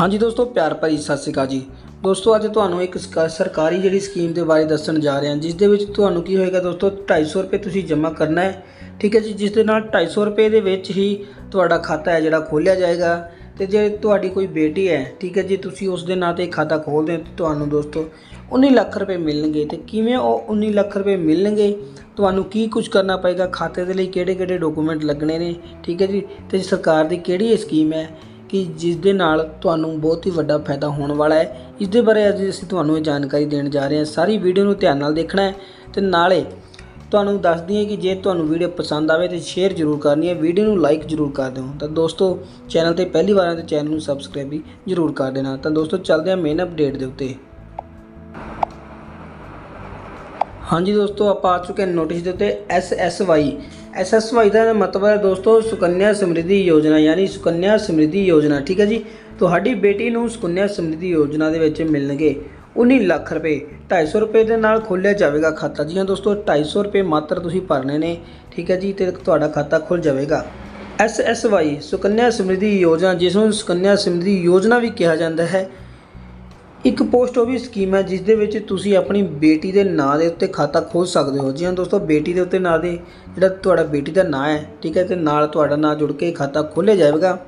ਹਾਂਜੀ ਦੋਸਤੋ, ਪਿਆਰ ਭਰੀ ਸਤਿ ਸ਼੍ਰੀ ਅਕਾਲ ਜੀ। ਦੋਸਤੋ, ਅੱਜ ਤੁਹਾਨੂੰ ਇੱਕ ਸਕਾ- ਸਰਕਾਰੀ ਜਿਹੜੀ ਸਕੀਮ ਦੇ ਬਾਰੇ ਦੱਸਣ ਜਾ ਰਹੇ। ਹਾਂ ਜਿਸ ਦੇ ਵਿੱਚ ਤੁਹਾਨੂੰ ਕੀ ਹੋਏਗਾ ਦੋਸਤੋ 250 ਰੁਪਏ ਤੁਸੀਂ ਜਮ੍ਹਾਂ ਕਰਨਾ ਹੈ। ਠੀਕ ਹੈ ਜੀ, ਜਿਸ ਦੇ ਨਾਲ 250 ਰੁਪਏ ਦੇ ਵਿੱਚ ਹੀ ਤੁਹਾਡਾ ਖਾਤਾ ਹੈ ਜਿਹੜਾ ਖੋਲ੍ਹਿਆ ਜਾਏਗਾ। ਤੇ ਜੇ ਤੁਹਾਡੀ ਕੋਈ ਬੇਟੀ ਹੈ, ਠੀਕ ਹੈ ਜੀ, ਤੁਸੀਂ ਉਸ ਦੇ ਨਾਂ ਤੇ ਖਾਤਾ ਖੋਲ੍ਹਦੇ ਹੋ ਤਾਂ ਤੁਹਾਨੂੰ ਦੋਸਤੋ 19 ਲੱਖ ਰੁਪਏ ਮਿਲਣਗੇ। ਤੇ ਕਿਵੇਂ ਉਹ 19 ਲੱਖ ਰੁਪਏ ਮਿਲਣਗੇ? ਤੁਹਾਨੂੰ ਕੀ ਕੁਝ ਕਰਨਾ ਪਏਗਾ? ਖਾਤੇ ਦੇ ਲਈ ਕਿਹੜੇ ਕਿਹੜੇ ਡਾਕੂਮੈਂਟ ਲੱਗਣੇ ਨੇ? ਠੀਕ ਹੈ ਜੀ, ਤੇ ਸਰਕਾਰ ਦੀ ਕਿਹੜੀ ਇਹ ਸਕੀਮ ਹੈ? ਕਿ ਜਿਸ ਦੇ ਨਾਲ ਤੁਹਾਨੂੰ ਬਹੁਤ ਹੀ ਵੱਡਾ ਫਾਇਦਾ ਹੋਣ ਵਾਲਾ ਹੈ। ਇਸ ਦੇ ਬਾਰੇ ਅੱਜ ਅਸੀਂ ਤੁਹਾਨੂੰ ਇਹ ਜਾਣਕਾਰੀ ਦੇਣ ਜਾ ਰਹੇ ਹਾਂ। ਸਾਰੀ ਵੀਡੀਓ ਨੂੰ ਧਿਆਨ ਨਾਲ ਦੇਖਣਾ ਹੈ ਤੇ ਨਾਲੇ ਤੁਹਾਨੂੰ ਦੱਸ ਦਈਏ ਕਿ ਜੇ ਤੁਹਾਨੂੰ ਵੀਡੀਓ ਪਸੰਦ ਆਵੇ ਤੇ ਸ਼ੇਅਰ ਜ਼ਰੂਰ ਕਰਨੀ ਹੈ। ਵੀਡੀਓ ਨੂੰ ਲਾਈਕ ਜ਼ਰੂਰ ਕਰ ਦਿਓ। ਤਾਂ ਦੋਸਤੋ, ਚੈਨਲ ਤੇ ਪਹਿਲੀ ਵਾਰ ਆਏ ਤਾਂ ਚੈਨਲ ਨੂੰ ਸਬਸਕ੍ਰਾਈਬ ਵੀ ਜ਼ਰੂਰ ਕਰ ਦੇਣਾ। ਤਾਂ ਦੋਸਤੋ, ਚੱਲਦੇ ਹਾਂ ਮੇਨ ਅਪਡੇਟ ਦੇ ਉੱਤੇ। ਹਾਂਜੀ ਦੋਸਤੋ, ਆਪਾਂ ਆ ਚੁੱਕੇ ਹਾਂ ਨੋਟਿਸ ਦੇ ਉੱਤੇ SSY SSY ਦਾ ਮਤਲਬ ਹੈ ਦੋਸਤੋ ਸੁਕੰਨਿਆ ਸਮਰਿੱਧੀ ਯੋਜਨਾ, ਯਾਨੀ ਸੁਕੰਨਿਆ ਸਮਰਿੱਧੀ ਯੋਜਨਾ, ਠੀਕ ਹੈ ਜੀ? ਤੁਹਾਡੀ ਬੇਟੀ ਨੂੰ ਸੁਕੰਨਿਆ ਸਮਰਿੱਧੀ ਯੋਜਨਾ ਦੇ ਵਿੱਚ ਮਿਲਣਗੇ 19 ਲੱਖ ਰੁਪਏ 250 ਰੁਪਏ ਦੇ ਨਾਲ ਖੋਲ੍ਹਿਆ ਜਾਵੇਗਾ ਖਾਤਾ। ਜੀ ਹਾਂ ਦੋਸਤੋ 250 ਰੁਪਏ ਮਾਤਰ ਤੁਸੀਂ ਭਰਨੇ ਨੇ, ਠੀਕ ਹੈ ਜੀ? ਤੇ ਤੁਹਾਡਾ ਖਾਤਾ ਖੁੱਲ ਜਾਵੇਗਾ। SSY ਸੁਕੰਨਿਆ ਸਮਰਿੱਧੀ ਯੋਜਨਾ, ਜਿਸ ਨੂੰ ਸੁਕੰਨਿਆ ਸਮਰਿੱਧੀ ਯੋਜਨਾ ਵੀ ਕਿਹਾ ਜਾਂਦਾ ਹੈ ਇੱਕ ਪੋਸਟ ਉਹ ਵੀ ਸਕੀਮ ਹੈ ਜਿਸ ਦੇ ਵਿੱਚ ਤੁਸੀਂ ਆਪਣੀ ਬੇਟੀ ਦੇ ਨਾਂ ਦੇ ਉੱਤੇ ਖਾਤਾ ਖੋਲ ਸਕਦੇ ਹੋ। ਜੀ ਹਾਂ ਦੋਸਤੋ, ਬੇਟੀ ਦੇ ਉੱਤੇ ਨਾਂ ਦੇ ਜਿਹੜਾ ਤੁਹਾਡਾ ਬੇਟੀ ਦਾ ਨਾਂ ਹੈ, ਠੀਕ ਹੈ, ਤੇ ਨਾਲ ਤੁਹਾਡਾ ਨਾਂ ਜੁੜ ਕੇ ਖਾਤਾ ਖੋਲ੍ਹਿਆ ਜਾਵੇਗਾ।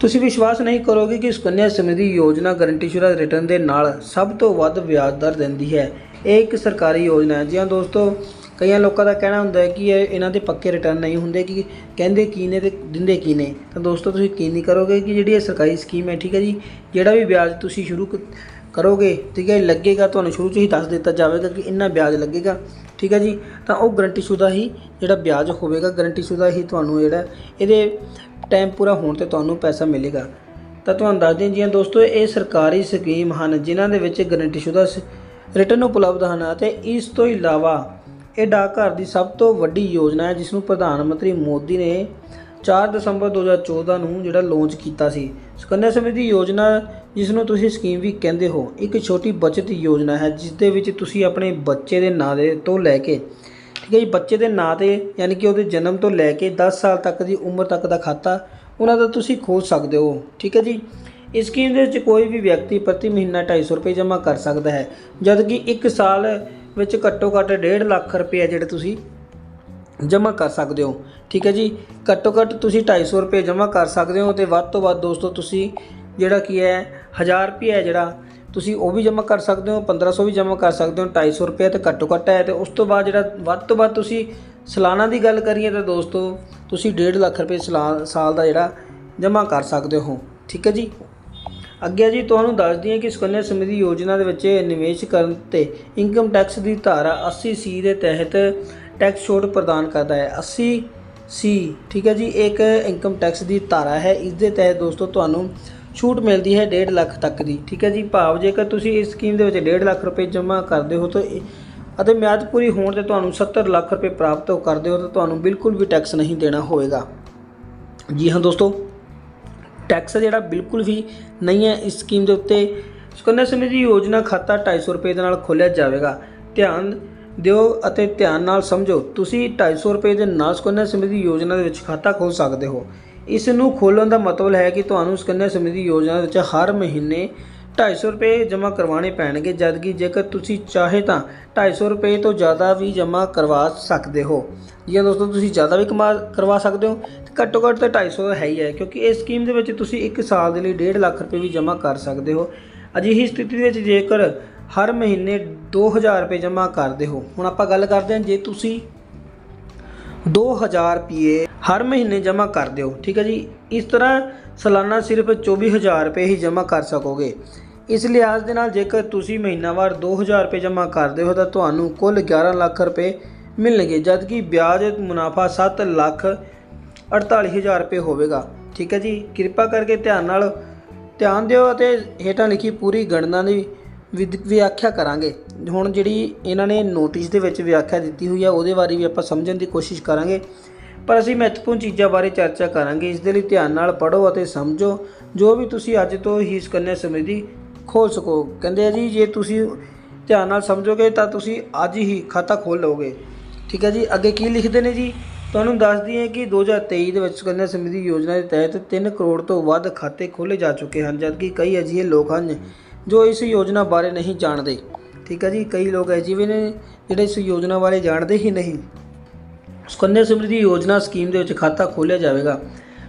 ਤੁਸੀਂ ਵਿਸ਼ਵਾਸ ਨਹੀਂ ਕਰੋਗੇ ਕਿ ਸੁਕੰਨਿਆ ਸਮਰਿੱਧੀ ਯੋਜਨਾ ਗਰੰਟੀਸ਼ੁਦਾ ਰਿਟਰਨ ਦੇ ਨਾਲ ਸਭ ਤੋਂ ਵੱਧ ਵਿਆਜ ਦਰ ਦਿੰਦੀ ਹੈ। ਇਹ ਇੱਕ ਸਰਕਾਰੀ ਯੋਜਨਾ ਹੈ। ਜੀ ਹਾਂ ਦੋਸਤੋ ਕਈਆਂ ਲੋਕਾਂ ਦਾ ਕਹਿਣਾ ਹੁੰਦਾ ਹੈ ਕਿ ਇਹ ਇਹਨਾਂ ਦੇ ਪੱਕੇ ਰਿਟਰਨ ਨਹੀਂ ਹੁੰਦੇ, ਕਿ ਕਹਿੰਦੇ ਕੀ ਨੇ ਤੇ ਦਿੰਦੇ ਕੀ ਨੇ। ਤਾਂ ਦੋਸਤੋ, ਤੁਸੀਂ ਯਕੀਨ ਨਹੀਂ ਕਰੋਗੇ ਕਿ ਜਿਹੜੀ ਇਹ ਸਰਕਾਰੀ ਸਕੀਮ ਹੈ, ਠੀਕ ਹੈ ਜੀ, ਜਿਹੜਾ ਵੀ ਵਿਆਜ ਤੁਸੀਂ ਸ਼ੁਰੂ ਕਰੋਗੇ, ਠੀਕ ਹੈ, ਲੱਗੇਗਾ, ਤੁਹਾਨੂੰ ਸ਼ੁਰੂ 'ਚ ਹੀ ਦੱਸ ਦਿੱਤਾ ਜਾਵੇਗਾ ਕਿ ਇੰਨਾ ਵਿਆਜ ਲੱਗੇਗਾ, ਠੀਕ ਹੈ ਜੀ, ਤਾਂ ਉਹ ਗਰੰਟੀਸ਼ੁਦਾ ਹੀ ਜਿਹੜਾ ਵਿਆਜ ਹੋਵੇਗਾ ਗਰੰਟੀਸ਼ੁਦਾ ਹੀ ਤੁਹਾਨੂੰ ਜਿਹੜਾ ਇਹਦੇ ਟਾਈਮ ਪੂਰਾ ਹੋਣ ਤੇ ਤੁਹਾਨੂੰ ਪੈਸਾ ਮਿਲੇਗਾ। ਤਾਂ ਤੁਹਾਨੂੰ ਦੱਸ ਦਿਆਂ ਜੀ ਦੋਸਤੋ, ਇਹ ਸਰਕਾਰੀ ਸਕੀਮ ਹਨ, ਜਿਨ੍ਹਾਂ ਦੇ ਵਿੱਚ ਗਰੰਟੀਸ਼ੁਦਾ ਰਿਟਰਨ ਉਪਲਬਧ ਹਨ ਅਤੇ ਇਸ ਤੋਂ ਇਲਾਵਾ ਇਹ ਡਾਕਘਰ ਦੀ ਸਭ ਤੋਂ ਵੱਡੀ ਯੋਜਨਾ ਹੈ ਜਿਸ ਨੂੰ ਪ੍ਰਧਾਨ ਮੰਤਰੀ ਮੋਦੀ ਨੇ 4 ਦਸੰਬਰ 2014 ਨੂੰ ਜਿਹੜਾ ਲਾਂਚ ਕੀਤਾ ਸੀ। ਸੁਕੰਨਿਆ ਸਮਰਿੱਧੀ ਯੋਜਨਾ ਜਿਸ ਨੂੰ ਤੁਸੀਂ ਸਕੀਮ ਵੀ ਕਹਿੰਦੇ ਹੋ, ਇੱਕ ਛੋਟੀ ਬਚਤ ਯੋਜਨਾ ਹੈ ਜਿਸ ਦੇ ਵਿੱਚ ਤੁਸੀਂ ਆਪਣੇ ਬੱਚੇ ਦੇ ਨਾਂ ਦੇ ਤੋਂ ਲੈ ਕੇ, ਠੀਕ ਹੈ ਜੀ, ਬੱਚੇ ਦੇ ਨਾਂ ਤੇ, ਯਾਨੀ ਕਿ ਉਹਦੇ ਜਨਮ ਤੋਂ ਲੈ ਕੇ 10 ਸਾਲ ਤੱਕ ਦੀ ਉਮਰ ਤੱਕ ਦਾ ਖਾਤਾ, ਉਹਨਾਂ ਦਾ ਤੁਸੀਂ ਖੋਲ ਸਕਦੇ ਹੋ, ਠੀਕ ਹੈ ਜੀ। ਇਸ ਸਕੀਮ ਦੇ ਵਿੱਚ ਕੋਈ ਵੀ ਵਿਅਕਤੀ ਪ੍ਰਤੀ ਮਹੀਨਾ 250 ਰੁਪਏ ਜਮ੍ਹਾਂ ਕਰ ਸਕਦਾ ਹੈ, ਜਦਕਿ 1 ਸਾਲ ਵਿੱਚ ਘੱਟੋ ਘੱਟ 1.5 ਲੱਖ ਰੁਪਏ ਜਿਹੜੇ ਤੁਸੀਂ ਜਮ੍ਹਾਂ ਕਰ ਸਕਦੇ ਹੋ। ਠੀਕ ਹੈ ਜੀ? ਘੱਟੋ ਘੱਟ ਤੁਸੀਂ 250 ਰੁਪਏ ਜਮ੍ਹਾਂ ਕਰ ਸਕਦੇ ਹੋ ਤੇ ਵੱਧ ਤੋਂ ਵੱਧ ਦੋਸਤੋ ਤੁਸੀਂ ਜਿਹੜਾ ਕੀ ਹੈ 1000 ਰੁਪਏ ਜਿਹੜਾ, ਤੁਸੀਂ ਉਹ ਵੀ ਜਮ੍ਹਾਂ ਕਰ ਸਕਦੇ ਹੋ 1500 ਵੀ ਜਮ੍ਹਾਂ ਕਰ ਸਕਦੇ ਹੋ 250 ਰੁਪਏ ਤੇ ਘੱਟੋ ਘੱਟ ਹੈ ਤੇ ਉਸ ਤੋਂ ਬਾਅਦ ਜਿਹੜਾ ਵੱਧ ਤੋਂ ਵੱਧ ਤੁਸੀਂ ਸਾਲਾਨਾ ਦੀ ਗੱਲ ਕਰੀਏ ਤਾਂ ਦੋਸਤੋ ਤੁਸੀਂ 1.5 ਲੱਖ ਰੁਪਏ ਸਾਲਾ- ਸਾਲ ਦਾ ਜਿਹੜਾ ਜਮ੍ਹਾਂ ਕਰ ਸਕਦੇ ਹੋ। ਠੀਕ ਹੈ ਜੀ? ਅੱਗੇ ਜੀ ਤੁਹਾਨੂੰ ਦੱਸਦੀ ਹਾਂ ਕਿ ਸੁਕੰਨਿਆ ਸਮਿਤੀ ਯੋਜਨਾ ਦੇ ਵਿੱਚ ਨਿਵੇਸ਼ ਕਰਨ ਤੇ ਇਨਕਮ ਟੈਕਸ ਦੀ ਧਾਰਾ 80 ਸੀ ਦੇ ਤਹਿਤ ਟੈਕਸ ਛੋਟ ਪ੍ਰਦਾਨ ਕਰਦਾ ਹੈ। 80 ਸੀ ਠੀਕ ਹੈ ਜੀ, ਇੱਕ ਇਨਕਮ ਟੈਕਸ ਦੀ ਧਾਰਾ ਹੈ। ਇਸ ਦੇ ਤਹਿਤ ਦੋਸਤੋ ਤੁਹਾਨੂੰ ਛੂਟ ਮਿਲਦੀ ਹੈ 1.5 ਲੱਖ ਤੱਕ ਦੀ, ਠੀਕ ਹੈ ਜੀ। ਭਾਵ ਜੇਕਰ ਤੁਸੀਂ ਇਸ ਸਕੀਮ ਦੇ ਵਿੱਚ 1.5 ਲੱਖ ਰੁਪਏ ਜਮ੍ਹਾਂ ਕਰਦੇ ਹੋ ਤਾਂ ਅਤੇ ਮਿਆਦ ਪੂਰੀ ਹੋਣ ਤੇ ਤੁਹਾਨੂੰ 70 ਲੱਖ ਰੁਪਏ ਪ੍ਰਾਪਤ ਕਰਦੇ ਹੋ ਤਾਂ ਤੁਹਾਨੂੰ ਬਿਲਕੁਲ ਵੀ ਟੈਕਸ ਨਹੀਂ ਦੇਣਾ ਹੋਵੇਗਾ। ਜੀ ਹਾਂ ਦੋਸਤੋ। ਟੈਕਸ ਜਿਹੜਾ ਬਿਲਕੁਲ ਵੀ ਨਹੀਂ ਹੈ ਇਸ ਸਕੀਮ ਦੇ ਉੱਤੇ। ਸੁਕੰਨਿਆ ਸਮਰਿੱਧੀ ਯੋਜਨਾ ਖਾਤਾ 250 ਰੁਪਏ ਦੇ ਨਾਲ ਖੋਲ੍ਹਿਆ ਜਾਵੇਗਾ। ਧਿਆਨ ਦਿਓ ਅਤੇ ਧਿਆਨ ਨਾਲ ਸਮਝੋ, ਤੁਸੀਂ 250 ਰੁਪਏ ਦੇ ਨਾਲ ਸੁਕੰਨਿਆ ਸਮਰਿੱਧੀ ਯੋਜਨਾ ਦੇ ਵਿੱਚ ਖਾਤਾ ਖੋਲ੍ਹ ਸਕਦੇ ਹੋ। ਇਸ ਨੂੰ ਖੋਲ੍ਹਣ ਦਾ ਮਤਲਬ ਹੈ ਕਿ ਤੁਹਾਨੂੰ ਸੁਕੰਨਿਆ ਸਮਰਿੱਧੀ ਯੋਜਨਾ ਵਿੱਚ ਹਰ ਮਹੀਨੇ 250 ਰੁਪਏ ਜਮ੍ਹਾਂ ਕਰਵਾਉਣੇ ਪੈਣਗੇ ਜਦਕਿ ਜੇਕਰ ਤੁਸੀਂ ਚਾਹੇ ਤਾਂ 250 ਰੁਪਏ ਤੋਂ ਜ਼ਿਆਦਾ ਵੀ ਜਮ੍ਹਾਂ ਕਰਵਾ ਸਕਦੇ ਹੋ। ਜੀ ਦੋਸਤੋ, ਤੁਸੀਂ ਜ਼ਿਆਦਾ ਵੀ ਕਮਾ, ਕਰਵਾ ਸਕਦੇ ਹੋ ਘੱਟੋ ਘੱਟ ਤਾਂ 250 ਹੈ ਹੀ ਹੈ, ਕਿਉਂਕਿ ਇਸ ਸਕੀਮ ਦੇ ਵਿੱਚ ਤੁਸੀਂ 1 ਸਾਲ ਦੇ ਲਈ 1.5 ਲੱਖ ਰੁਪਏ ਵੀ ਜਮ੍ਹਾਂ ਕਰ ਸਕਦੇ ਹੋ। ਅਜਿਹੀ ਸਥਿਤੀ ਵਿੱਚ ਜੇਕਰ ਹਰ ਮਹੀਨੇ 2000 ਰੁਪਏ ਜਮ੍ਹਾਂ ਕਰਦੇ ਹੋ, ਹੁਣ ਆਪਾਂ ਗੱਲ ਕਰਦੇ ਹਾਂ, ਜੇ ਤੁਸੀਂ 2000 ਰੁਪਏ ਹਰ ਮਹੀਨੇ ਜਮ੍ਹਾਂ ਕਰ ਦਿਓ ਠੀਕ ਹੈ ਜੀ, ਇਸ ਤਰ੍ਹਾਂ ਸਾਲਾਨਾ ਸਿਰਫ 24000 ਰੁਪਏ ਹੀ ਜਮ੍ਹਾਂ ਕਰ ਸਕੋਗੇ। ਇਸ ਲਿਹਾਜ਼ ਦੇ ਨਾਲ ਜੇਕਰ ਤੁਸੀਂ ਮਹੀਨਾਵਾਰ 2000 ਰੁਪਏ ਜਮ੍ਹਾਂ ਕਰਦੇ ਹੋ ਤਾਂ ਤੁਹਾਨੂੰ ਕੁੱਲ 11 ਲੱਖ ਰੁਪਏ ਮਿਲਣਗੇ, ਜਦਕਿ ਵਿਆਜ ਮੁਨਾਫਾ 7 ਲੱਖ 48000 ਰੁਪਏ ਹੋਵੇਗਾ। ਠੀਕ ਹੈ ਜੀ? ਕਿਰਪਾ ਕਰਕੇ ਧਿਆਨ ਨਾਲ ਧਿਆਨ ਦਿਓ ਅਤੇ ਹੇਠਾਂ ਲਿਖੀ ਪੂਰੀ ਗਣਨਾ ਦੀ ਵਿਦ- ਵਿਆਖਿਆ ਕਰਾਂਗੇ। ਹੁਣ ਜਿਹੜੀ ਇਹਨਾਂ ਨੇ ਨੋਟਿਸ ਦੇ ਵਿੱਚ ਵਿਆਖਿਆ ਦਿੱਤੀ ਹੋਈ ਹੈ, ਉਹਦੇ ਬਾਰੇ ਵੀ ਆਪਾਂ ਸਮਝਣ ਦੀ ਕੋਸ਼ਿਸ਼ ਕਰਾਂਗੇ। ਪਰ ਅਸੀਂ ਮਹੱਤਵਪੂਰਨ ਚੀਜ਼ਾਂ ਬਾਰੇ ਚਰਚਾ ਕਰਾਂਗੇ। ਇਸ ਦੇ ਲਈ ਧਿਆਨ ਨਾਲ ਪੜ੍ਹੋ ਅਤੇ ਸਮਝੋ। ਜੋ ਵੀ ਤੁਸੀਂ ਅੱਜ ਤੋਂ ਹੀ ਇਸ ਸੁਕੰਨਿਆ ਸਮਰਿੱਧੀ ਖੋਲ ਸਕੋ। ਕਹਿੰਦੇ ਆ ਜੀ, ਜੇ ਤੁਸੀਂ ਧਿਆਨ ਨਾਲ ਸਮਝੋਗੇ ਤਾਂ ਤੁਸੀਂ ਅੱਜ ਹੀ ਖਾਤਾ ਖੋਲ ਲਓਗੇ। ਠੀਕ ਹੈ ਜੀ, ਅੱਗੇ ਕੀ ਲਿਖਦੇ ਨੇ ਜੀ? ਤੁਹਾਨੂੰ ਦੱਸ ਦਈਏ ਕਿ 2023 ਦੇ ਵਿੱਚ ਸੁਕੰਨਿਆ ਸਮ੍ਰਿਧੀ ਯੋਜਨਾ ਦੇ ਤਹਿਤ 3 ਕਰੋੜ ਤੋਂ ਵੱਧ ਖਾਤੇ ਖੋਲ੍ਹੇ ਜਾ ਚੁੱਕੇ ਹਨ, ਜਦਕਿ ਕਈ ਅਜਿਹੇ ਲੋਕ ਹਨ ਜੋ ਇਸ ਯੋਜਨਾ ਬਾਰੇ ਨਹੀਂ ਜਾਣਦੇ। ਠੀਕ ਹੈ ਜੀ, ਕਈ ਲੋਕ ਅਜਿਹੇ ਨੇ, ਜਿਹੜੇ ਇਸ ਯੋਜਨਾ ਬਾਰੇ ਜਾਣਦੇ ਹੀ ਨਹੀਂ। ਸੁਕੰਨਿਆ ਸਮ੍ਰਿਧੀ ਯੋਜਨਾ ਸਕੀਮ ਦੇ ਵਿੱਚ ਖਾਤਾ ਖੋਲ੍ਹਿਆ ਜਾਵੇਗਾ।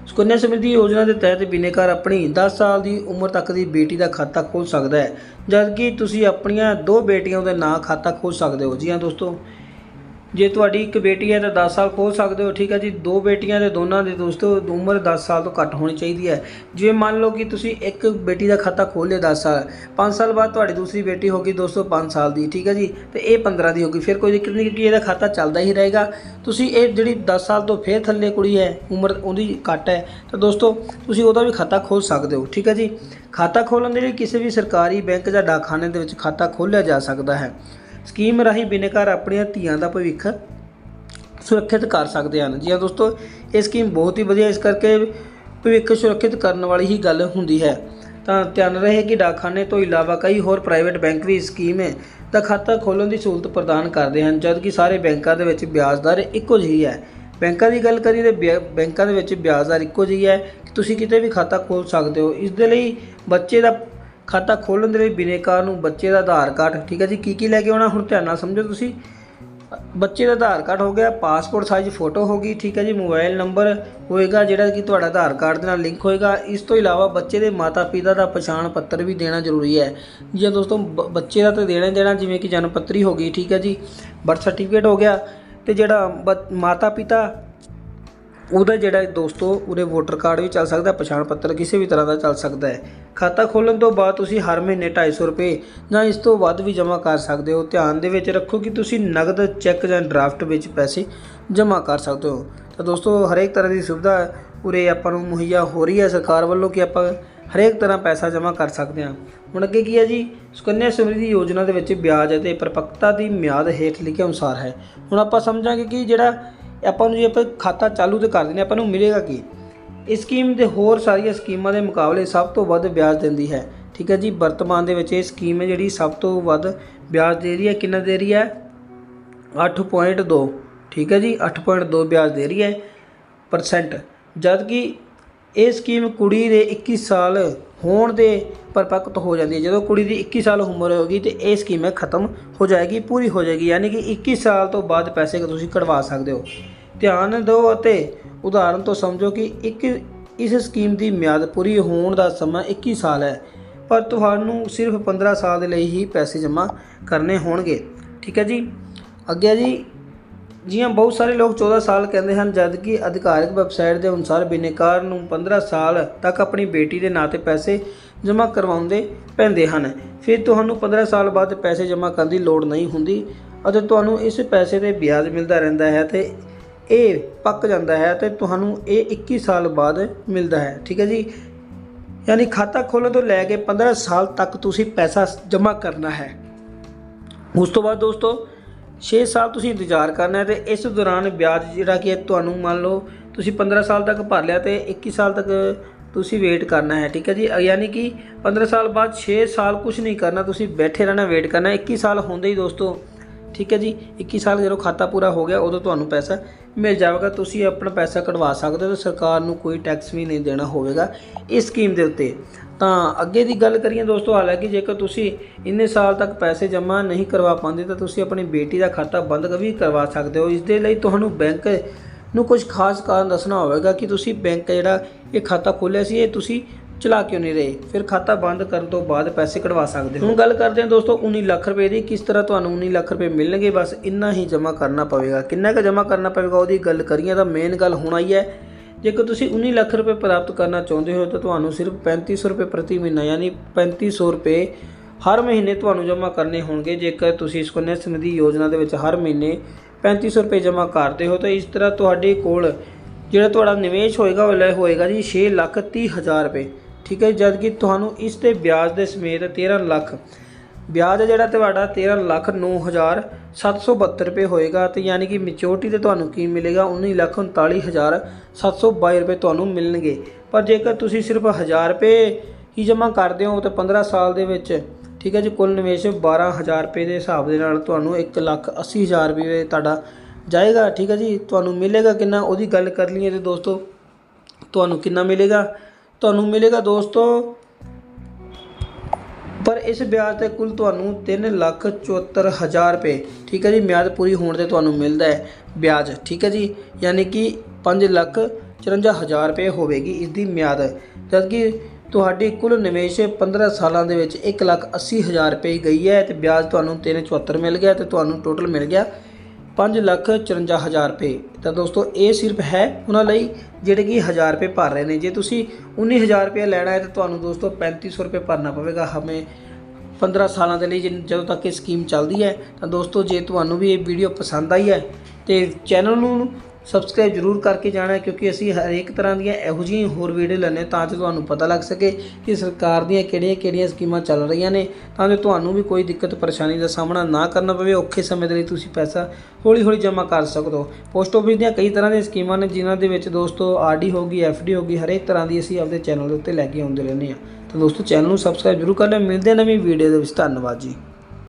ਸੁਕੰਨਿਆ ਸਮ੍ਰਿਧੀ ਯੋਜਨਾ ਦੇ ਤਹਿਤ ਬਿਨੇਕਾਰ ਆਪਣੀ 10 ਸਾਲ ਦੀ ਉਮਰ ਤੱਕ ਦੀ ਬੇਟੀ ਦਾ ਖਾਤਾ ਖੋਲ੍ਹ ਸਕਦਾ ਹੈ। ਜਦਕਿ ਤੁਸੀਂ ਆਪਣੀਆਂ ਦੋ ਬੇਟੀਆਂ ਦੇ ਨਾਂ ਖਾਤਾ ਖੋਲ੍ਹ ਸਕਦੇ ਹੋ। ਜੀ ਹਾਂ ਦੋਸਤੋ। ਜੇ ਤੁਹਾਡੀ ਇੱਕ ਬੇਟੀ ਹੈ ਤਾਂ 10 ਸਾਲ ਖੋਲ ਸਕਦੇ ਹੋ, ਠੀਕ ਹੈ ਜੀ। ਦੋ ਬੇਟੀਆਂ ਦੇ ਦੋਨਾਂ ਦੇ ਦੋਸਤੋ ਉਮਰ 10 ਸਾਲ ਤੋਂ ਘੱਟ ਹੋਣੀ ਚਾਹੀਦੀ ਹੈ। ਜਿਵੇਂ ਮੰਨ ਲਓ ਕਿ ਤੁਸੀਂ ਇੱਕ ਬੇਟੀ ਦਾ ਖਾਤਾ ਖੋਲ੍ਹ ਲਿਆ 10 ਸਾਲ 5 ਸਾਲ ਬਾਅਦ ਤੁਹਾਡੀ ਦੂਸਰੀ ਬੇਟੀ ਹੋਗੀ ਦੋਸਤੋ 5 ਸਾਲ ਦੀ, ਠੀਕ ਹੈ ਜੀ। ਤੇ ਇਹ 15 ਦੀ ਹੋਗੀ ਫਿਰ ਕੋਈ ਦਿੱਕਤ ਨਹੀਂ ਕਿ ਇਹਦਾ ਖਾਤਾ ਚੱਲਦਾ ਹੀ ਰਹੇਗਾ। ਤੁਸੀਂ ਇਹ ਜਿਹੜੀ 10 ਸਾਲ ਤੋਂ ਫਿਰ ਥੱਲੇ ਕੁੜੀ ਹੈ, ਉਮਰ ਉਹਦੀ ਘੱਟ ਹੈ, ਤਾਂ ਦੋਸਤੋ ਤੁਸੀਂ ਉਹਦਾ ਵੀ ਖਾਤਾ ਖੋਲ੍ਹ ਸਕਦੇ ਹੋ, ਠੀਕ ਹੈ ਜੀ। ਖਾਤਾ ਖੋਲ੍ਹਣ ਦੇ ਲਈ ਕਿਸੇ ਵੀ ਸਰਕਾਰੀ ਬੈਂਕ ਜਾਂ ਡਾਕਖਾਨੇ ਦੇ ਵਿੱਚ ਖਾਤਾ ਖੋਲ੍ਹਿਆ ਜਾ ਸਕਦਾ ਹੈ। ਸਕੀਮ ਰਾਹੀਂ ਬਿਨੇਕਾਰ ਆਪਣੀਆਂ ਧੀਆਂ ਦਾ ਭਵਿੱਖ ਸੁਰੱਖਿਅਤ ਕਰ ਸਕਦੇ ਹਨ। ਜੀ ਹਾਂ ਦੋਸਤੋ, ਇਹ ਸਕੀਮ ਬਹੁਤ ਹੀ ਵਧੀਆ, ਇਸ ਕਰਕੇ ਭਵਿੱਖ ਸੁਰੱਖਿਅਤ ਕਰਨ ਵਾਲੀ ਹੀ ਗੱਲ ਹੁੰਦੀ ਹੈ। ਤਾਂ ਧਿਆਨ ਰਹੇ ਕਿ ਡਾਕਖਾਨੇ ਤੋਂ ਇਲਾਵਾ ਕਈ ਹੋਰ ਪ੍ਰਾਈਵੇਟ ਬੈਂਕ ਵੀ ਇਸ ਸਕੀਮ ਹੈ ਦਾ ਖਾਤਾ ਖੋਲ੍ਹਣ ਦੀ ਸਹੂਲਤ ਪ੍ਰਦਾਨ ਕਰਦੇ ਹਨ, ਜਦਕਿ ਸਾਰੇ ਬੈਂਕਾਂ ਦੇ ਵਿੱਚ ਵਿਆਜ ਦਰ ਇੱਕੋ ਜਿਹੀ ਹੈ। ਬੈਂਕਾਂ ਦੀ ਗੱਲ ਕਰੀਏ ਤਾਂ ਬਿਆ- ਬੈਂਕਾਂ ਦੇ ਵਿੱਚ ਵਿਆਜ ਦਰ ਇੱਕੋ ਜਿਹੀ ਹੈ ਤੁਸੀਂ ਕਿਤੇ ਵੀ ਖਾਤਾ ਖੋਲ੍ਹ ਸਕਦੇ ਹੋ। ਇਸ ਦੇ ਲਈ ਬੱਚੇ ਦਾ ਖਾਤਾ ਖੋਲ੍ਹਣ ਦੇ ਲਈ ਬਿਨੇਕਾਰ ਨੂੰ ਬੱਚੇ ਦਾ ਆਧਾਰ ਕਾਰਡ। ਠੀਕ ਹੈ ਜੀ ਕੀ ਕੀ ਲੈ ਕੇ ਆਉਣਾ? ਹੁਣ ਧਿਆਨ ਨਾਲ ਸਮਝੋ ਤੁਸੀਂ। ਬੱਚੇ ਦਾ ਆਧਾਰ ਕਾਰਡ ਹੋ ਗਿਆ, ਪਾਸਪੋਰਟ ਸਾਈਜ਼ ਫੋਟੋ ਹੋ ਗਈ, ਠੀਕ ਹੈ ਜੀ, ਮੋਬਾਈਲ ਨੰਬਰ ਹੋਏਗਾ, ਜਿਹੜਾ ਕਿ ਤੁਹਾਡਾ ਆਧਾਰ ਕਾਰਡ ਦੇ ਨਾਲ ਲਿੰਕ ਹੋਏਗਾ। ਇਸ ਤੋਂ ਇਲਾਵਾ ਬੱਚੇ ਦੇ ਮਾਤਾ-ਪਿਤਾ ਦਾ ਪਛਾਣ ਪੱਤਰ ਵੀ ਦੇਣਾ ਜ਼ਰੂਰੀ ਹੈ। ਜੀ ਹਾਂ ਦੋਸਤੋ ਬੱਚੇ ਦਾ ਤਾਂ ਦੇਣਾ ਦੇਣਾ, ਜਿਵੇਂ ਕਿ ਜਨਮ ਪੱਤਰੀ ਹੋ ਗਈ, ਠੀਕ ਹੈ ਜੀ, ਬਰਥ ਸਰਟੀਫਿਕੇਟ ਹੋ ਗਿਆ, ਤੇ ਜਿਹੜਾ ਮਾਤਾ-ਪਿਤਾ ਉਹਦਾ ਜਿਹੜਾ ਦੋਸਤੋ, ਉਹਦੇ ਵੋਟਰ ਕਾਰਡ ਵੀ ਚੱਲ ਸਕਦਾ, ਪਛਾਣ ਪੱਤਰ ਕਿਸੇ ਵੀ ਤਰ੍ਹਾਂ ਦਾ ਚੱਲ ਸਕਦਾ ਹੈ। ਖਾਤਾ ਖੋਲ੍ਹਣ ਤੋਂ ਬਾਅਦ ਤੁਸੀਂ ਹਰ ਮਹੀਨੇ 250 ਰੁਪਏ ਜਾਂ ਇਸ ਤੋਂ ਵੱਧ ਵੀ ਜਮ੍ਹਾਂ ਕਰ ਸਕਦੇ ਹੋ। ਧਿਆਨ ਦੇ ਵਿੱਚ ਰੱਖੋ ਕਿ ਤੁਸੀਂ ਨਗਦ ਚੈੱਕ ਜਾਂ ਡਰਾਫਟ ਵਿੱਚ ਪੈਸੇ ਜਮ੍ਹਾਂ ਕਰ ਸਕਦੇ ਹੋ। ਤਾਂ ਦੋਸਤੋ, ਹਰੇਕ ਤਰ੍ਹਾਂ ਦੀ ਸੁਵਿਧਾ ਉਰੇ ਆਪਾਂ ਨੂੰ ਮੁਹੱਈਆ ਹੋ ਰਹੀ ਹੈ ਸਰਕਾਰ ਵੱਲੋਂ ਕਿ ਆਪਾਂ ਹਰੇਕ ਤਰ੍ਹਾਂ ਪੈਸਾ ਜਮ੍ਹਾਂ ਕਰ ਸਕਦੇ ਹਾਂ। ਹੁਣ ਅੱਗੇ ਕੀ ਹੈ ਜੀ? ਸੁਕੰਨਿਆ ਸਮ੍ਰਿਧੀ ਯੋਜਨਾ ਦੇ ਵਿੱਚ ਵਿਆਜ ਅਤੇ ਪਰਪੱਕਤਾ ਦੀ ਮਿਆਦ ਹੇਠ ਲਿਖੇ ਅਨੁਸਾਰ ਹੈ। ਹੁਣ ਆਪਾਂ ਸਮਝਾਂਗੇ ਕਿ ਜਿਹੜਾ ਆਪਾਂ ਨੂੰ ਜੇ ਆਪਾਂ ਖਾਤਾ ਚਾਲੂ ਤੇ ਕਰ ਦਿੰਦੇ ਹਾਂ, ਆਪਾਂ ਨੂੰ ਮਿਲੇਗਾ ਕੀ? ਇਸ ਸਕੀਮ ਦੇ ਹੋਰ ਸਾਰੀਆਂ ਸਕੀਮਾਂ ਦੇ ਮੁਕਾਬਲੇ ਸਭ ਤੋਂ ਵੱਧ ਵਿਆਜ ਦਿੰਦੀ ਹੈ। ਠੀਕ ਹੈ ਜੀ ਵਰਤਮਾਨ ਦੇ ਵਿੱਚ ਇਹ ਸਕੀਮ ਹੈ ਜਿਹੜੀ ਸਭ ਤੋਂ ਵੱਧ ਵਿਆਜ ਦੇ ਰਹੀ ਹੈ। ਕਿੰਨਾ ਦੇ ਰਹੀ ਹੈ? 8.2 ਠੀਕ ਹੈ ਜੀ 8.2 ਵਿਆਜ ਦੇ ਰਹੀ ਹੈ ਪਰਸੈਂਟ ਜਦ ਕਿ ਇਹ ਸਕੀਮ ਕੁੜੀ ਦੇ 21 ਸਾਲ ਹੋਣ ਦੇ ਪਰਿਪੱਕਤ ਹੋ ਜਾਂਦੀ ਹੈ। ਜਦੋਂ ਕੁੜੀ ਦੀ 21 ਸਾਲ ਉਮਰ ਹੋਗੀ ਤੇ ਇਹ ਸਕੀਮ ਖਤਮ ਹੋ ਜਾਏਗੀ, ਪੂਰੀ ਹੋ ਜਾਏਗੀ। ਯਾਨੀ ਕਿ 21 ਸਾਲ ਤੋਂ ਬਾਅਦ ਪੈਸੇ ਤੁਸੀਂ ਕਢਵਾ ਸਕਦੇ ਹੋ। ਧਿਆਨ ਦਿਓ ਅਤੇ ਉਦਾਹਰਨ ਤੋਂ ਸਮਝੋ ਕਿ ਇੱਕ ਇਸ ਸਕੀਮ ਦੀ ਮਿਆਦ ਪੂਰੀ ਹੋਣ ਦਾ ਸਮਾਂ 21 ਸਾਲ ਹੈ, ਪਰ ਤੁਹਾਨੂੰ ਸਿਰਫ 15 ਸਾਲ ਦੇ ਲਈ ਹੀ ਪੈਸੇ ਜਮ੍ਹਾਂ ਕਰਨੇ ਹੋਣਗੇ। ਠੀਕ ਹੈ ਜੀ? ਅੱਗੇ ਜੀ। ਜੀ ਹਾਂ ਬਹੁਤ ਸਾਰੇ ਲੋਕ 14 ਸਾਲ ਕਹਿੰਦੇ ਹਨ, ਜਦਕਿ ਅਧਿਕਾਰਿਕ ਵੈਬਸਾਈਟ ਦੇ ਅਨੁਸਾਰ ਬਿਨੇਕਾਰ ਨੂੰ 15 ਸਾਲ ਤੱਕ ਆਪਣੀ ਬੇਟੀ ਦੇ ਨਾਂ ਤੇ ਪੈਸੇ ਜਮ੍ਹਾਂ ਕਰਵਾਉਂਦੇ ਪੈਂਦੇ ਹਨ। ਫਿਰ ਤੁਹਾਨੂੰ 15 ਸਾਲ ਬਾਅਦ ਪੈਸੇ ਜਮ੍ਹਾਂ ਕਰਨ ਦੀ ਲੋੜ ਨਹੀਂ ਹੁੰਦੀ ਅਤੇ ਤੁਹਾਨੂੰ ਇਸ ਪੈਸੇ ਤੇ ਵਿਆਜ ਮਿਲਦਾ ਰਹਿੰਦਾ ਹੈ ਤੇ ਇਹ ਪੱਕ ਜਾਂਦਾ ਹੈ ਤੇ ਤੁਹਾਨੂੰ ਇਹ 21 ਸਾਲ ਬਾਅਦ ਮਿਲਦਾ ਹੈ। ਠੀਕ ਹੈ ਜੀ? ਯਾਨੀ ਖਾਤਾ ਖੋਲ੍ਹਣ ਤੋਂ ਲੈ ਕੇ 15 ਸਾਲ ਤੱਕ ਤੁਸੀਂ ਪੈਸਾ ਜਮ੍ਹਾਂ ਕਰਨਾ ਹੈ। ਉਸ ਤੋਂ ਬਾਅਦ ਦੋਸਤੋ 6 ਸਾਲ ਤੁਸੀਂ ਇੰਤਜ਼ਾਰ ਕਰਨਾ ਹੈ ਤੇ ਇਸ ਦੌਰਾਨ ਵਿਆਜ ਜਿਹੜਾ ਕਿ ਤੁਹਾਨੂੰ ਮੰਨ ਲਓ ਤੁਸੀਂ 15 ਸਾਲ ਤੱਕ ਭਰ ਲਿਆ ਤੇ 21 ਸਾਲ ਤੱਕ ਤੁਸੀਂ ਵੇਟ ਕਰਨਾ ਹੈ, ਠੀਕ ਹੈ ਜੀ? ਯਾਨੀ ਕਿ 15 ਸਾਲ ਬਾਅਦ 6 ਸਾਲ ਕੁਝ ਨਹੀਂ ਕਰਨਾ, ਤੁਸੀਂ ਬੈਠੇ ਰਹਿਣਾ ਵੇਟ ਕਰਨਾ 21 ਸਾਲ ਹੁੰਦੇ ਹੀ ਦੋਸਤੋ, ਠੀਕ ਹੈ ਜੀ? 21 ਸਾਲ ਜਦੋਂ ਖਾਤਾ ਪੂਰਾ ਹੋ ਗਿਆ, ਉਦੋਂ ਤੁਹਾਨੂੰ ਪੈਸਾ ਮਿਲ ਜਾਵੇਗਾ, ਤੁਸੀਂ ਆਪਣਾ ਪੈਸਾ ਕਢਵਾ ਸਕਦੇ ਹੋ ਤੇ ਸਰਕਾਰ ਨੂੰ ਕੋਈ ਟੈਕਸ ਵੀ ਨਹੀਂ ਦੇਣਾ ਹੋਵੇਗਾ ਇਸ ਸਕੀਮ ਦੇ ਉੱਤੇ। ਤਾਂ ਅੱਗੇ ਦੀ ਗੱਲ ਕਰੀਏ ਦੋਸਤੋ, ਹਾਲਾਂਕਿ ਜੇਕਰ ਤੁਸੀਂ ਇੰਨੇ ਸਾਲ ਤੱਕ ਪੈਸੇ ਜਮ੍ਹਾਂ ਨਹੀਂ ਕਰਵਾ ਪਾਉਂਦੇ, ਤਾਂ ਤੁਸੀਂ ਆਪਣੀ ਬੇਟੀ ਦਾ ਖਾਤਾ ਬੰਦ ਵੀ ਕਰਵਾ ਸਕਦੇ ਹੋ। ਇਸ ਦੇ ਲਈ ਤੁਹਾਨੂੰ ਬੈਂਕ ਨੂੰ ਕੁਝ ਖਾਸ ਕਾਰਨ ਦੱਸਣਾ ਹੋਵੇਗਾ ਕਿ ਤੁਸੀਂ ਬੈਂਕ ਜਿਹੜਾ ਇਹ ਖਾਤਾ ਖੋਲ੍ਹਿਆ ਸੀ, ਇਹ ਤੁਸੀਂ ਚਲਾ ਕਿਉਂ ਨਹੀਂ ਰਹੇ? ਫਿਰ ਖਾਤਾ ਬੰਦ ਕਰਨ ਤੋਂ ਬਾਅਦ ਪੈਸੇ ਕਢਵਾ ਸਕਦੇ ਹੋ। ਹੁਣ ਗੱਲ ਕਰਦੇ ਹਾਂ ਦੋਸਤੋ 19 ਲੱਖ ਰੁਪਏ ਦੀ ਕਿਸ ਤਰ੍ਹਾਂ ਤੁਹਾਨੂੰ 19 ਲੱਖ ਰੁਪਏ ਮਿਲਣਗੇ? ਬਸ ਇੰਨਾ ਹੀ ਜਮ੍ਹਾਂ ਕਰਨਾ ਪਵੇਗਾ। ਕਿੰਨਾ ਕੁ ਜਮ੍ਹਾਂ ਕਰਨਾ ਪਵੇਗਾ ਉਹਦੀ ਗੱਲ ਕਰੀਏ ਤਾਂ ਮੇਨ ਗੱਲ ਹੋਣਾ ਹੀ ਹੈ, ਜੇਕਰ ਤੁਸੀਂ 19 ਲੱਖ ਰੁਪਏ ਪ੍ਰਾਪਤ ਕਰਨਾ ਚਾਹੁੰਦੇ ਹੋ ਤਾਂ ਤੁਹਾਨੂੰ ਸਿਰਫ 3500 ਰੁਪਏ ਪ੍ਰਤੀ ਮਹੀਨਾ, ਯਾਨੀ 3500 ਰੁਪਏ ਹਰ ਮਹੀਨੇ ਤੁਹਾਨੂੰ ਜਮ੍ਹਾਂ ਕਰਨੇ ਹੋਣਗੇ। ਜੇਕਰ ਤੁਸੀਂ ਸੁਕੰਨਿਆ ਸਮ੍ਰਿਧੀ ਯੋਜਨਾ ਦੇ ਵਿੱਚ ਹਰ ਮਹੀਨੇ 3500 ਰੁਪਏ ਜਮ੍ਹਾਂ ਕਰਦੇ ਹੋ ਤਾਂ ਇਸ ਤਰ੍ਹਾਂ ਤੁਹਾਡੇ ਕੋਲ ਜਿਹੜਾ ਤੁਹਾਡਾ ਨਿਵੇਸ਼ ਹੋਏਗਾ, ਉਹ ਲੈ ਹੋਏਗਾ ਜੀ 6 ਲੱਖ 30 ਹਜ਼ਾਰ ਰੁਪਏ। ਠੀਕ ਹੈ ਜਦ ਕਿ ਤੁਹਾਨੂੰ ਇਸ ਤੇ ਵਿਆਜ ਦੇ ਸਮੇਤ 13 ਲੱਖ, ਵਿਆਜ ਜਿਹੜਾ ਤੁਹਾਡਾ 13 ਲੱਖ 9772 ਰੁਪਏ ਹੋਏਗਾ ਤੇ ਯਾਨੀ ਕਿ ਮੈਚੁਰਿਟੀ ਤੇ ਤੁਹਾਨੂੰ ਕੀ ਮਿਲੇਗਾ? 19 ਲੱਖ 39722 ਰੁਪਏ ਤੁਹਾਨੂੰ ਮਿਲਣਗੇ। ਪਰ ਜੇਕਰ ਤੁਸੀਂ ਸਿਰਫ 1000 ਰੁਪਏ ਹੀ ਜਮ੍ਹਾਂ ਕਰਦੇ ਹੋ ਤਾਂ 15 ਸਾਲ ਦੇ ਵਿੱਚ, ਠੀਕ ਹੈ ਜੀ, ਕੁੱਲ ਨਿਵੇਸ਼ 12000 ਰੁਪਏ ਦੇ ਹਿਸਾਬ ਦੇ ਨਾਲ ਤੁਹਾਨੂੰ 1 ਲੱਖ 80 ਹਜ਼ਾਰ ਰੁਪਏ ਤੁਹਾਡਾ ਜਾਏਗਾ, ਠੀਕ ਹੈ ਜੀ, ਤੁਹਾਨੂੰ ਮਿਲੇਗਾ ਕਿੰਨਾ? ਉਹਦੀ ਗੱਲ ਕਰ ਲਈਏ ਤੇ ਦੋਸਤੋ, ਤੁਹਾਨੂੰ ਕਿੰਨਾ ਮਿਲੇਗਾ? ਤੁਹਾਨੂੰ ਮਿਲੇਗਾ ਦੋਸਤੋ। ਪਰ ਇਸ ਵਿਆਜ ਤੇ ਕੁੱਲ ਤੁਹਾਨੂੰ 374000 ਰੁਪਏ, ਠੀਕ ਹੈ ਜੀ? ਮਿਆਦ ਪੂਰੀ ਹੋਣ ਤੇ ਤੁਹਾਨੂੰ ਮਿਲਦਾ ਹੈ ਵਿਆਜ, ਠੀਕ ਹੈ ਜੀ? ਯਾਨੀ ਕਿ 554000 ਰੁਪਏ ਹੋਵੇਗੀ ਇਸ ਦੀ ਮਿਆਦ। ਜਦਕਿ ਤੁਹਾਡੀ ਕੁੱਲ ਨਿਵੇਸ਼ 15 ਸਾਲਾਂ ਦੇ ਵਿੱਚ 180000 ਰੁਪਏ ਗਈ ਹੈ ਤੇ ਵਿਆਜ ਤੁਹਾਨੂੰ 374 ਮਿਲ ਗਿਆ ਤੇ ਤੁਹਾਨੂੰ ਟੋਟਲ ਮਿਲ ਗਿਆ 554000 ਰੁਪਏ। ਤਾਂ ਦੋਸਤੋ, ਇਹ ਸਿਰਫ ਹੈ ਉਹਨਾਂ ਲਈ ਜਿਹੜੇ ਕਿ 1000 ਰੁਪਏ ਭਰ ਰਹੇ ਨੇ। ਜੇ ਤੁਸੀਂ 19000 ਰੁਪਏ ਲੈਣਾ ਹੈ, ਤਾਂ ਤੁਹਾਨੂੰ ਦੋਸਤੋ 3500 ਰੁਪਏ ਭਰਨਾ ਪਵੇਗਾ ਹਮੇ 15 ਸਾਲਾਂ ਦੇ ਲਈ, ਜਿਨ- ਜਦੋਂ ਤੱਕ ਇਹ ਸਕੀਮ ਚੱਲਦੀ ਹੈ। ਤਾਂ ਦੋਸਤੋ, ਜੇ ਤੁਹਾਨੂੰ ਵੀ ਇਹ ਵੀਡੀਓ ਪਸੰਦ ਆਈ ਹੈ, ਤੇ ਚੈਨਲ ਨੂੰ ਸਬਸਕ੍ਰਾਈਬ ਜਰੂਰ ਕਰਕੇ ਜਾਣਾ ਕਿਉਂਕਿ ਅਸੀਂ ਹਰੇਕ ਤਰ੍ਹਾਂ ਦੀਆਂ ਇਹੋ ਜਿਹੀਆਂ ਹੋਰ ਵੀਡੀਓ ਲੈਣੇ ਤਾਂ ਜੋ ਤੁਹਾਨੂੰ ਪਤਾ ਲੱਗ ਸਕੇ ਕਿ ਸਰਕਾਰ ਦੀਆਂ ਕਿਹੜੀਆਂ-ਕਿਹੜੀਆਂ ਸਕੀਮਾਂ ਚੱਲ ਰਹੀਆਂ ਨੇ, ਤਾਂ ਜੋ ਤੁਹਾਨੂੰ ਵੀ ਕੋਈ ਦਿੱਕਤ ਪਰੇਸ਼ਾਨੀ ਦਾ ਸਾਹਮਣਾ ਨਾ ਕਰਨਾ ਪਵੇ, ਔਖੇ ਸਮੇਂ ਦੇ ਲਈ ਤੁਸੀਂ ਪੈਸਾ ਹੌਲੀ-ਹੌਲੀ ਜਮ੍ਹਾਂ ਕਰ ਸਕਦੇ ਹੋ। ਪੋਸਟ ਆਫਿਸ ਦੀਆਂ ਕਈ ਤਰ੍ਹਾਂ ਦੀਆਂ ਸਕੀਮਾਂ ਨੇ, ਜਿਨ੍ਹਾਂ ਦੇ ਵਿੱਚ ਦੋਸਤੋ ਆਰਡੀ ਹੋਗੀ ਐਫਡੀ ਹੋਗੀ ਹਰੇਕ ਤਰ੍ਹਾਂ ਦੀ ਅਸੀਂ ਆਪਣੇ ਚੈਨਲ ਦੇ ਉੱਤੇ ਲੈ ਕੇ ਆਉਂਦੇ ਰਹਿੰਦੇ ਹਾਂ। ਤਾਂ ਦੋਸਤੋ ਚੈਨਲ ਨੂੰ ਸਬਸਕ੍ਰਾਈਬ ਜਰੂਰ ਕਰ ਲਿਓ। ਮਿਲਦੇ ਹਾਂ ਨਵੀਂ ਵੀਡੀਓ ਦੇ ਵਿੱਚ। ਧੰਨਵਾਦ ਜੀ।